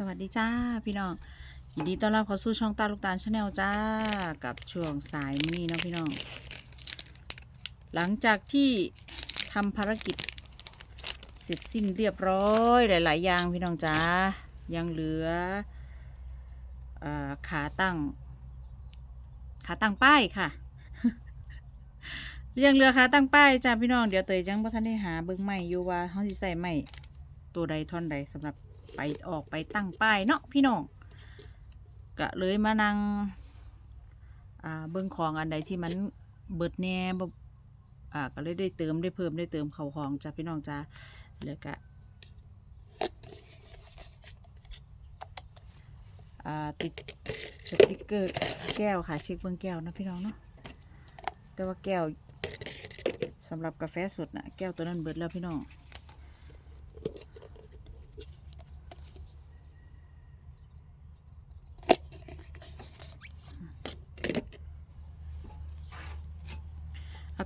สวัสดีจ้าพี่น้องยินดีต้อนรับเข้าสู่ช่องตาลูกตาลชาแนลจ้ากับช่วงสายนี้นะพี่น้อง หลังจากที่ทำภารกิจเสร็จสิ้นเรียบร้อยหลาย ๆ อย่างพี่น้องจ้ายังเหลืออขาตั้ง ขาตั้งป้ายค่ะเรียงเรือขาตั้งป้ายจ้าพี่น้องเดี๋ยวเตยจังพ่ทันได้หาเบิ่งใหม่อยู่ว่าเขาสิใส่ใหม่ตัวใดท่อนใดสำหรับ ไปออกไปตั้งป้ายเนาะพี่น้องก็เลยมานั่งเบิ่งของอันใดที่มันเบิดแน่บ่อ่าก็เลยได้เติมได้เพิ่มได้เติมเข่าของจ้ะพี่น้องจ้าแล้วก็ติดสติกเกอร์แก้วค่ะเช็คเบิ่งแก้วนะพี่น้องเนาะแต่ว่าแก้วสำหรับกาแฟสดนะแก้วตัวนั้นเบิดแล้วพี่น้อง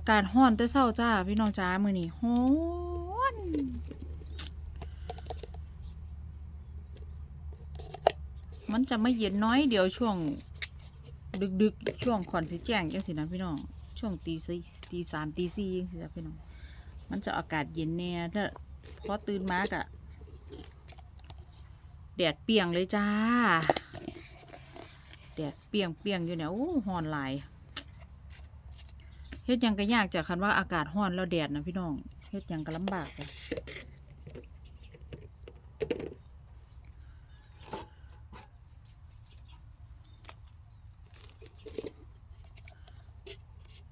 กาศร้อนแต่เช้าจ้า พี่น้องจ้ามือนี้ร้อนมันจะไม่เย็นน้อยเดียวช่วง ดึกๆช่วงขอนสิแจ้งจังสินะพี่น้องช่วงตีสี่ตีสามตีสี่จังสิจ้ะพี่น้องมันจะอากาศเย็นแน่ถ้าพอตื่นมากะแดดเปียงเลยจ้า แดดเปียงเปียงอยู่เนี่ยโอ้ร้อนหลาย เฮ็ดยังก็ยากจากคันว่าอากาศร้อนแล้วแดดนะพี่น้องเฮ็ดยังก็ลำบากเลย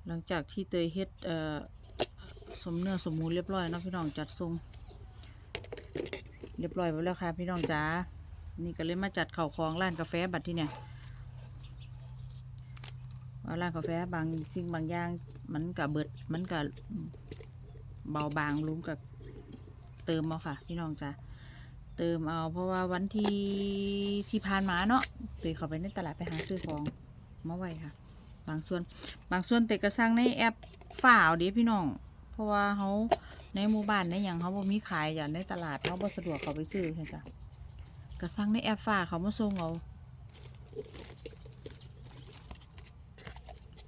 หลังจากที่เตยเฮ็ดเอ่อสมเนื้อสมมูเรียบร้อยนะพี่น้องจัดทรงเรียบร้อยไปแล้วค่ะพี่น้องจ๋านี่ก็เลยมาจัดเข่าวของร้านกาแฟบัดที่เนี่ย ว่าร้านกาแฟบางสิ่งบางอย่าง มันกับเบิด มันกับเบาบางลุ้มกับเติมเอาค่ะ พี่น้องจ้ะเติมเอา เพราะว่าวันที่ที่ผ่านมาเนาะเตยเข้าไปในตลาดไปหาซื้อของมาไว้ค่ะ บางส่วนบางส่วนเตยก็สั่งในแอปฝ่าเดีพี่น้อง เพราะว่าเขาในหมู่บ้านในอย่างเขาบ่มีขายอย่างในตลาดเขาบ่สะดวกเขาไปซื้อค่ะจ้ะก็สั่งในแอปฝ่าเขามาส่งเอา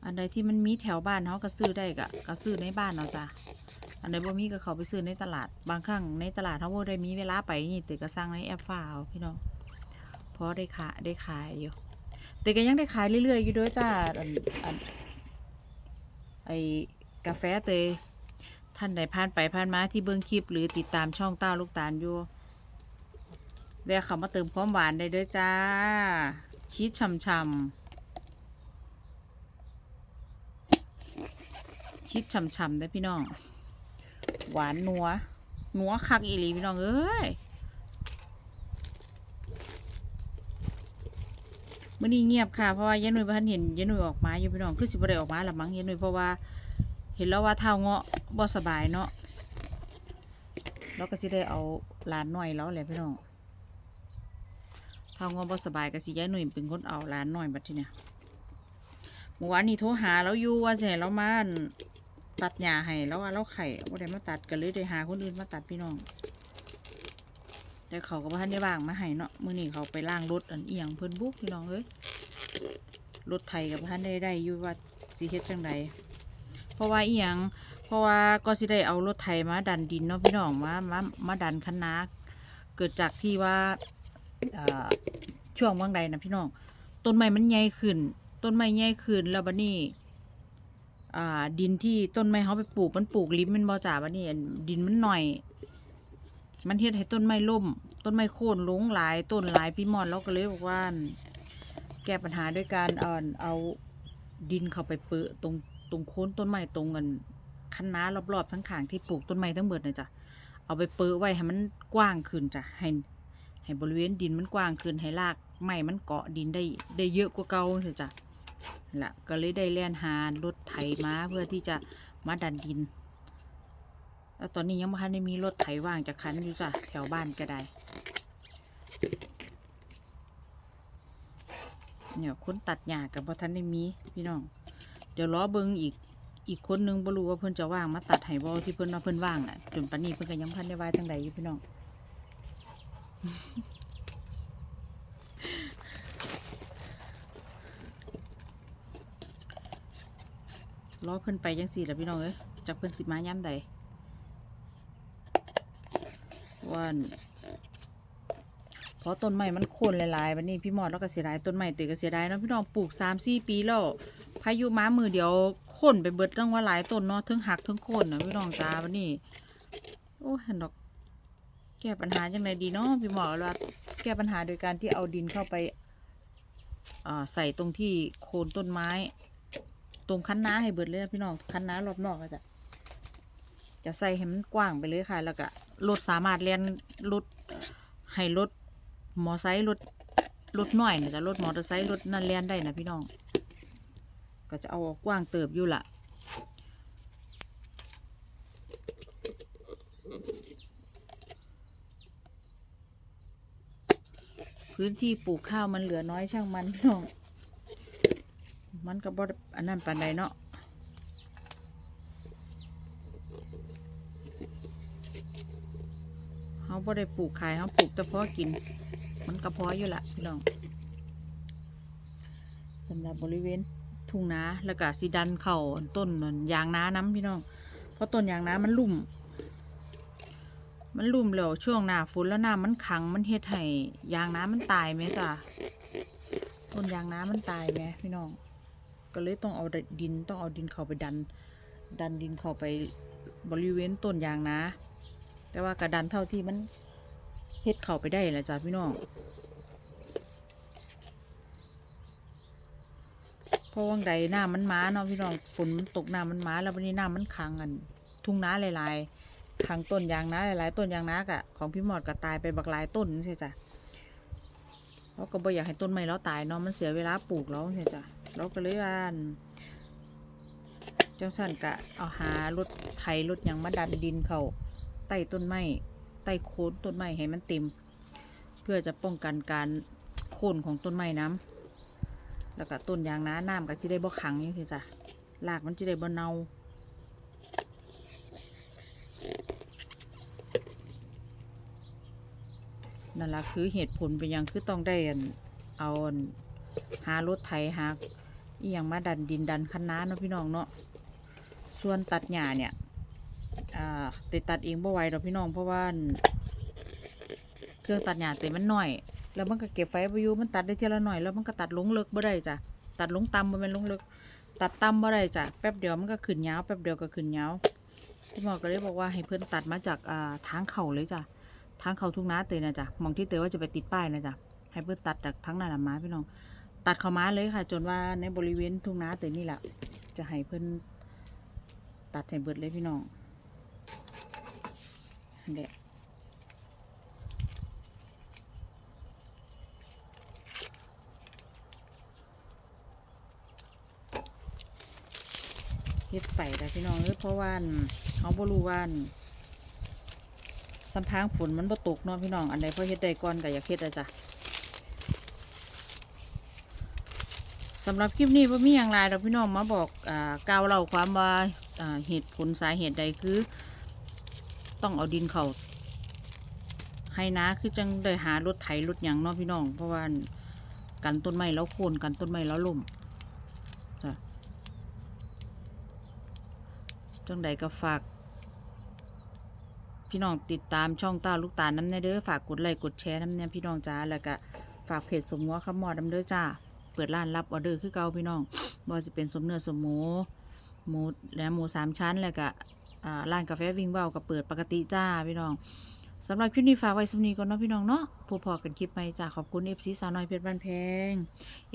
อันใดที่มันมีแถวบ้านเขาก็ซื้อได้ก็ก็ซื้อในบ้านเอาจ้ะอันใดบ่มีก็เขาไปซื้อในตลาด บางครั้งในตลาดเขาบ่ได้มีเวลาไปนี่แต่ก็สั่งในแอปฟ้าเอาพี่น้องเพราะได้ขายได้ขายอยู่แต่ก็ยังได้ขายเรื่อยๆอยู่ด้วยจ้าอันอันไอกาแฟเตยท่านใดผ่านไปผ่านมาที่เบิ่งคลิป หรือติดตามช่องต้าลูกตาลอยู่แวะเข้ามาเติมความหวานได้ด้วยจ้าชีสช่ำๆ ชิดฉ่ำๆได้พี่น้อง หวานนัว นัวคักอีหลีพี่น้องเอ้ยมื่อนี้เงียบค่ะเพราะว่ายายหนุ่ยพันเห็นยายหนุ่ยออกมาอยู่พี่น้องคือสิบ่ได้ออกมาละมั้งยายหนุ่ยเพราะว่า เห็นแล้วว่าเท้าเงาะบ่สบายเนาะแล้วก็สิได้เอาหลานหน่อยแล้วแหละพี่น้องเท้าเงาะบ่สบายก็สิยายหนุ่ยเป็นคนเอาหลานหน่อยบัดทีเนี่ยเมื่อวานนี้โทรหาเราอยู่ว่าจะให้เรามาอั่น ตัดหญ้าให้แล้วว่าเราไข่ว่าได้มาตัดก็เลยได้หาคนอื่นมาตัดพี่น้อง แต่เขาก็บ่ทันได้ว่างมาให้เนาะมื้อนี้เขาไปล้างรถอันอียงเพิ่นบุกพี่น้องเอ้ยรถไถก็บ่ทันได้ได้อยู่ว่าสิเฮ็ดจังไดเพราะว่าอีหยังเพราะว่าก็สิได้เอารถไถมาดันดินเนาะพี่น้องมามามาดันคันนาเกิดจากที่ว่าช่วงบางใดนะพี่น้องต้นไม้มันใหญ่ขึ้น ต้นไม้ใหญ่ขึ้นแล้วบัดนี้ อ่าดินที่ต้นไม้เขาไปปลูกมันปลูกริมมันบ่จ่าบัดนี้ดินมันหน่อย มันเฮ็ดให้ต้นไม้ล่ม ต้นไม้โค่นลงหลายต้นหลายพี่มอนเราก็เลยบอกว่า แก้ปัญหาด้วยการเอาเอาดินเข้าไปเปื้อตรงตรงโค้นต้นไม้ตรงกันคันนารอบๆทั้งข้างที่ปลูกต้นไม้ทั้งเบิดนะจ้ะเอาไปเปื้อไว้ให้มันกว้างขึ้นจ้ะให้ให้บริเวณดินมันกว้างขึ้นให้รากไม้มันเกาะดินได้ได้เยอะกว่าเก่าสิจ้ะ ละก็เลยได้แล่นหารถไถมาเพื่อที่จะมาดันดิน แล้วตอนนี้ยังไม่ทันได้มีรถไถว่างจากคันอยู่จ้ะแถวบ้านก็ได้ เนี่ยคนตัดหญ้ากับพ่ทันได้มีพี่น้อง เดี๋ยวล้อเบิงอีกอีกคนนึงบ่รู้ว่าเพิ่นจะว่างมาตัดให้บ่ที่เพิ่นว่าเพิ่นว่างน่ะจนปานนี้เพิ่นก็ยังบ่ทันได้ว่าจังใดอยู่พี่น้อง รอเพิ่นไปจังสี่ละพี่น้องเอ้ยจากเพิ่นสิมาย่ำใดวันเพราะต้นไม้มันโค่นหลายๆวันนี้พี่หมอดแล้วก็เสียดายต้นไม้ตื่ก็เสียดายเนาะพี่น้องปลูกสามสี่ปีแล้วพายุม้ามือเดียวโค่นไปเบิดตั้งว่าหลายต้นเนาะทั้งหักทั้งโค่นนะพี่น้องจ้าวันนี้โอ้เห็นดอกแก้ปัญหาจังไงดีเนาะพี่หมอว่าแก้ปัญหาโดยการที่เอาดินเข้าไปอ่าใส่ตรงที่โคนต้นไม้ ตรงคันนาให้เบิดเลยนะพี่น้องคันนารอบนอกก็จะจะใส่ให้มันกว้างไปเลยค่ะ แล้วก็รถสามารถเลียนรถให้รถมอไซค์รถรถน้อยเนี่ยจะรถมอเตอร์ไซค์รถนั่นเลียนได้นะพี่น้อง ก็จะเอาออกกว้างเติบอยู่ละพื้นที่ปลูกข้าวมันเหลือน้อยช่างมันพี่น้อง มันก็บ่ อันนั้นปานใดเนาะเขาบ่ได้ปลูกขายเขาปลูกแต่พาะกิน มันก็พออยู่ละพี่น้องสำหรับบริเวณทุ่งนาแล้วก็สีดันเข่าต้นนนยางนาน้ำพี่น้อง เพราะต้นยางนามันลุ่ม มันลุ่มแล้วช่วงหน้าฝนแล้วน้ำมันขังมันเฮ็ดให้ยางน้ำมันตายไหมจ้ะต้นยางน้ำมันตายไหมพี่น้อง ก็เลยต้องเอาดินต้องเอาดินเข้าไปดัน ดันดินเข้าไปบริเวณต้นยางนาแต่ว่ากระดันเท่าที่มันเฮ็ดเข้าไปได้แหละจ้ะพี่น้องเพราะว่างใดน้ามันมาเนาะพี่น้องฝนมันตกหน้ามันมาแล้ววันนี้หน้ามันขังกัน ทุ่งนาหลายๆขังต้นยางนาหลายๆต้นยางนากะของพี่หมอดก็ตายไปบักหลายต้นใช่จ้ะเราก็บ่อยากให้ต้นไม้เราตายเนาะมันเสียเวลาปลูกแล้วใช่จ้ะ เราก็เลยว่านจังสันกะเอาหารถไถรถยังมาดันดินเขาใต้ต้นไม้ใต้โคนต้นไม้ให้มันเต็ม เพื่อจะป้องกันการโค่นของต้นไม้น้ำแล้วก็ต้นยางนาน้ำก็จะได้บ่ขังนี่สิจ้ะรากมันจะได้บ่เน่านั่นละคือเหตุผลเป็นยังคือต้องได้เอาหารถไถหา อีหยังมาดันดินดันคันน้าเนาะพี่น้องเนาะส่วนตัดหญ้าเนี่ยอ่าติดตัดเองบ่ไหวดอกพี่น้องเพราะว่าเครื่องตัดหญ้าต็มันหน่อย แล้วมันก็เก็บไฟบ่อยู่มันตัดได้ทีละหน่อยแล้วมันก็ตัดลงเลิกบ่ได้จ้ะตัดลงต่ำบ่แม่นลงเลิกตัดต่ำบ่ได้จ้ะแป๊บเดียวมันก็ขึ้นยาวแป๊บเดียวก็ขึ้นยาวพี่หมอก็เลยบอกว่าให้เพิ่อนตัดมาจากอ่าทางเขาเลยจ้ะทางเขาทุ่งนาเตยนะจ้ะมองที่เตยว่าจะไปติดป้ายนะจ้ะให้เพิ่อนตัดจากทั้งนั้นน่ะมาพี่น้อง ตัดเข้ามาเลยค่ะ จนว่าในบริเวณทุ่งนาเตยนี่แหละจะให้เพิ่นตัดให้เบิดเลยพี่น้องเด็กเฮ็ดไปแต่พี่น้องเอ้ยเพราะว่านเขาบ่รู้ว่าอั่นสัมพางฝนมันบ่ตกเนาะพี่น้องอันใดพอเฮ็ดได้ก่อนก็อยากเฮ็ดอะจ้ะ สำหรับคลิปนี้บ่มีอย่างไรดอกพี่น้องมาบอกอกล่าวเล่าความว่าเหตุผลสาเหตุใดคือ ต้องเอาดินเขาให้นะคือจังได้หารถไถรถหยังเนาะพี่น้อง เพราะว่ากันต้นไม้แล้วโคนกันต้นไม้แล้วล่มจ้ะจังใดก็ฝาก พี่น้องติดตามช่องตาลูกตาน้ำแน่เด้อฝากกดไลค์กดแชร์น้ำแน่พี่น้องจ้าแล้วก็ฝากเพจสมหัวคำหมอดน้ำเด้อจ้า เปิดร้านรับออเดอร์คือเก่าพี่น้องบ่ว่าจะเป็นสมเนื้อสมหมูหมูและหมูสามชั้นแล้วก็ร้านกาแฟวิ่งเบ้าก็เปิดปกติจ้าพี่น้องสำหรับคลิปนี้ฝากไว้สำนีก่อนเนาะพี่น้องเนาะพบพอกันคลิปใหม่จ้าขอบคุณ FC สาวน้อยเพชรบ้านแพง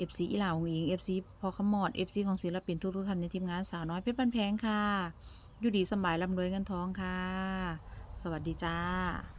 FC อีหลาหงอิง FC พอขมอด FC ของศิลปินทุกทุกท่านในทีมงานสาวน้อยเพชรบ้านแพงค่ะอยู่ดีสบายร่ำรวยเงินทองค่ะ สวัสดีจ้า